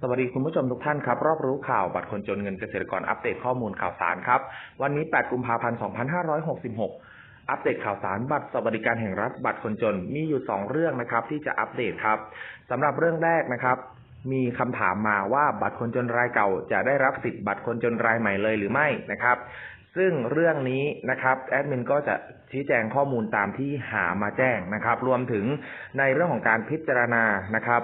สวัสดีคุณผู้ชมทุกท่านครับ รอบรู้ข่าวบัตรคนจนเงินเกษตรกรอัปเดตข้อมูลข่าวสารครับ วันนี้ 8 กุมภาพันธ์ 2566 อัปเดตข่าวสารบัตรสวัสดิการแห่งรัฐบัตรคนจนมีอยู่ 2 เรื่องนะครับ ที่จะอัปเดตครับสำหรับเรื่องแรกนะครับมีคำถามมาว่าบัตรคนจนรายเก่าจะได้รับสิทธิ์บัตรคนจนรายใหม่เลยหรือไม่นะครับ ซึ่งเรื่องนี้นะครับแอดมินก็จะชี้แจงข้อมูลตามที่หามาแจ้งนะครับ รวมถึงในเรื่องของการพิจารณานะครับ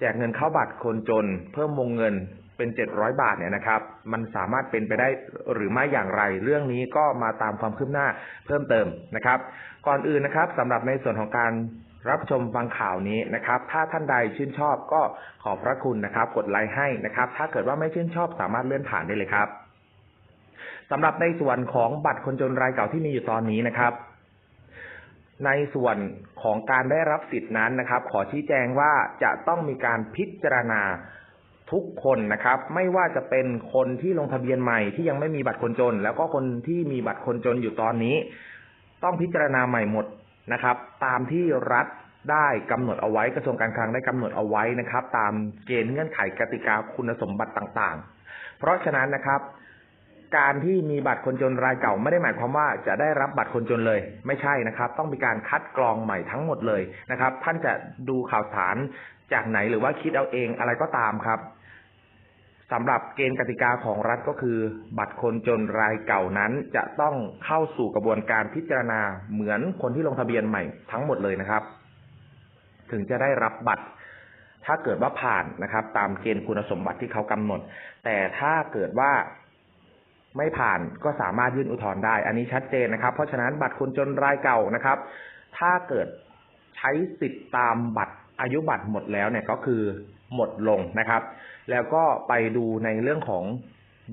แจกเงินเข้าบัตรคนจน เพิ่มวงเงินเป็น700บาทเนี่ยนะครับ มันสามารถเป็นไปได้หรือไม่อย่างไร เรื่องนี้ก็มาตามความคืบหน้าเพิ่มเติมนะครับ ก่อนอื่นนะครับสำหรับในส่วนของการรับชมฟังข่าวนี้นะครับ ถ้าท่านใดชื่นชอบก็ขอบพระคุณนะครับ กดไลค์ให้นะครับ ถ้าเกิดว่าไม่ชื่นชอบสามารถเลื่อนผ่านได้เลยครับสำหรับในส่วนของบัตรคนจนรายเก่าที่มีอยู่ตอนนี้นะครับ ในส่วนของการได้รับสิทธินั้นนะครับ ขอชี้แจงว่าจะต้องมีการพิจารณาทุกคนนะครับ ไม่ว่าจะเป็นคนที่ลงทะเบียนใหม่ที่ยังไม่มีบัตรคนจน แล้วก็คนที่มีบัตรคนจนอยู่ตอนนี้ ต้องพิจารณาใหม่หมดนะครับ ตามที่รัฐได้กำหนดเอาไว้กระทรวงการคลังได้กำหนดเอาไว้นะครับ ตามเกณฑ์เงื่อนไขกติกาคุณสมบัติต่างๆ เพราะฉะนั้นนะครับ การที่มีบัตรคนจนรายเก่าไม่ได้หมายความว่าจะได้รับบัตรคนจนเลย ไม่ใช่นะครับ ต้องมีการคัดกรองใหม่ทั้งหมดเลยนะครับ ท่านจะดูข่าวสารจากไหนหรือว่าคิดเอาเองอะไรก็ตามครับสำหรับเกณฑ์กติกาของรัฐก็คือ บัตรคนจนรายเก่านั้นจะต้องเข้าสู่กระบวนการพิจารณาเหมือนคนที่ลงทะเบียนใหม่ทั้งหมดเลยนะครับ ถึงจะได้รับบัตร ถ้าเกิดว่าผ่านนะครับ ตามเกณฑ์คุณสมบัติที่เขากำหนด แต่ถ้าเกิดว่า ไม่ผ่านก็สามารถยื่นอุทธรณ์ได้ อันนี้ชัดเจนนะครับ เพราะฉะนั้นบัตรคนจนรายเก่านะครับ ถ้าเกิดใช้สิทธิ์ตามบัตรอายุบัตรหมดแล้วเนี่ยก็คือหมดลงนะครับ แล้วก็ไปดูในเรื่องของ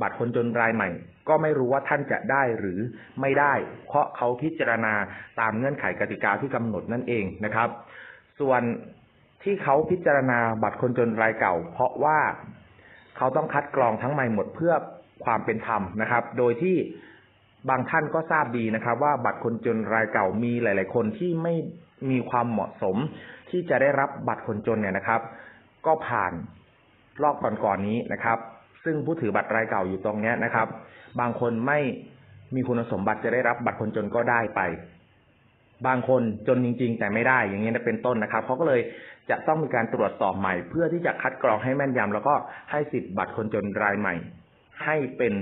บัตรคนจนรายใหม่ ก็ไม่รู้ว่าท่านจะได้หรือไม่ได้ เพราะเขาพิจารณาตามเงื่อนไขกติกาที่กำหนดนั่นเองนะครับ ส่วนที่เขาพิจารณาบัตรคนจนรายเก่า เพราะว่าเขาต้องคัดกรองทั้งใหม่หมดเพื่อ ความเป็นธรรมนะครับ โดยที่บางท่านก็ทราบดีนะครับ ว่าบัตรคนจนรายเก่ามีหลาย ๆ คนที่ไม่มีความเหมาะสม ที่จะได้รับบัตรคนจนเนี่ยนะครับ ก็ผ่านรอบก่อนๆนนี้นะครับ ซึ่งผู้ถือบัตรรายเก่าอยู่ตรงนี้นะครับ บางคนไม่มีคุณสมบัติจะได้รับบัตรคนจนก็ได้ไป บางคนจนจริง ๆ แต่ไม่ได้อย่างนี้เป็นต้นนะครับเขาก็เลยจะต้องมีการตรวจสอบใหม่ เพื่อที่จะคัดกรองให้แม่นยำแล้วก็ให้สิทธิ์บัตรคนจนรายใหม่ ให้เป็น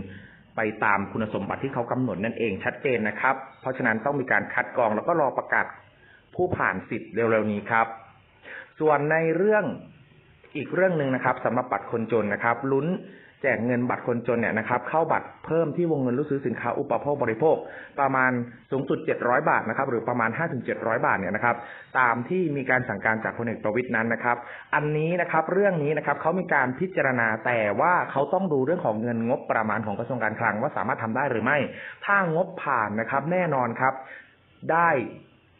ไปตามคุณสมบัติที่เขากำหนดนั่นเองชัดเจนนะครับ เพราะฉะนั้นต้องมีการคัดกรองแล้วก็รอประกาศผู้ผ่านสิทธิ์เร็วๆนี้ครับ ส่วนในเรื่อง อีกเรื่องหนึ่งนะครับสำหรับบัตรคนจนนะครับ ลุ้นแจกเงินบัตรคนจนเนี่ยนะครับ เข้าบัตรเพิ่มที่วงเงินรู้ซื้อสินค้าอุปโภคบริโภค ประมาณสูงสุด 700 บาทนะครับ หรือประมาณ 5-700 บาทเนี่ยนะครับ ตามที่มีการสั่งการจากพลเอกประวิตยนั้นนะครับ อันนี้นะครับเรื่องนี้นะครับเขามีการพิจารณาแต่ว่าเขาต้องดูเรื่องของเงินงบประมาณของกระทรวงการคลังว่าสามารถทำได้หรือไม่ ถ้างบผ่านนะครับ แน่นอนครับ ได้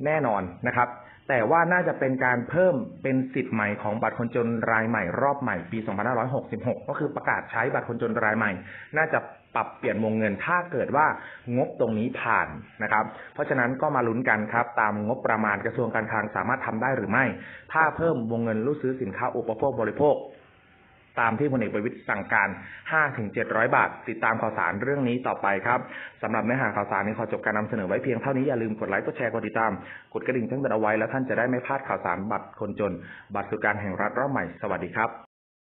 แน่นอนนะครับ แต่ว่าน่าจะเป็นการเพิ่มเป็นสิทธิ์ใหม่ของบัตรคนจนรายใหม่รอบใหม่ปี 2566 ก็คือประกาศใช้บัตรคนจนรายใหม่ น่าจะปรับเปลี่ยนวงเงินถ้าเกิดว่างบตรงนี้ผ่านนะครับ เพราะฉะนั้นก็มาลุ้นกันครับ ตามงบประมาณกระทรวงการคลังสามารถทำได้หรือไม่ ถ้าเพิ่มวงเงินรู้ซื้อสินค้าอุปโภคบริโภค ตามที่พลเอกประวิตยสั่งการ 5-700 บาท ติดตามข่าวสารเรื่องนี้ต่อไปครับสำหรับเนื้อหาข่าวสารนี้ขอจบการนำเสนอไว้เพียงเท่านี้อย่าลืมกดไลค์กดแชร์กดติดตาม กดกระดิ่งแจ้งเตือนเอาไว้แล้วท่านจะได้ไม่พลาดข่าวสารบัตรคนจน บัตรสุการแห่งรัฐรอบใหม่สวัสดีครับ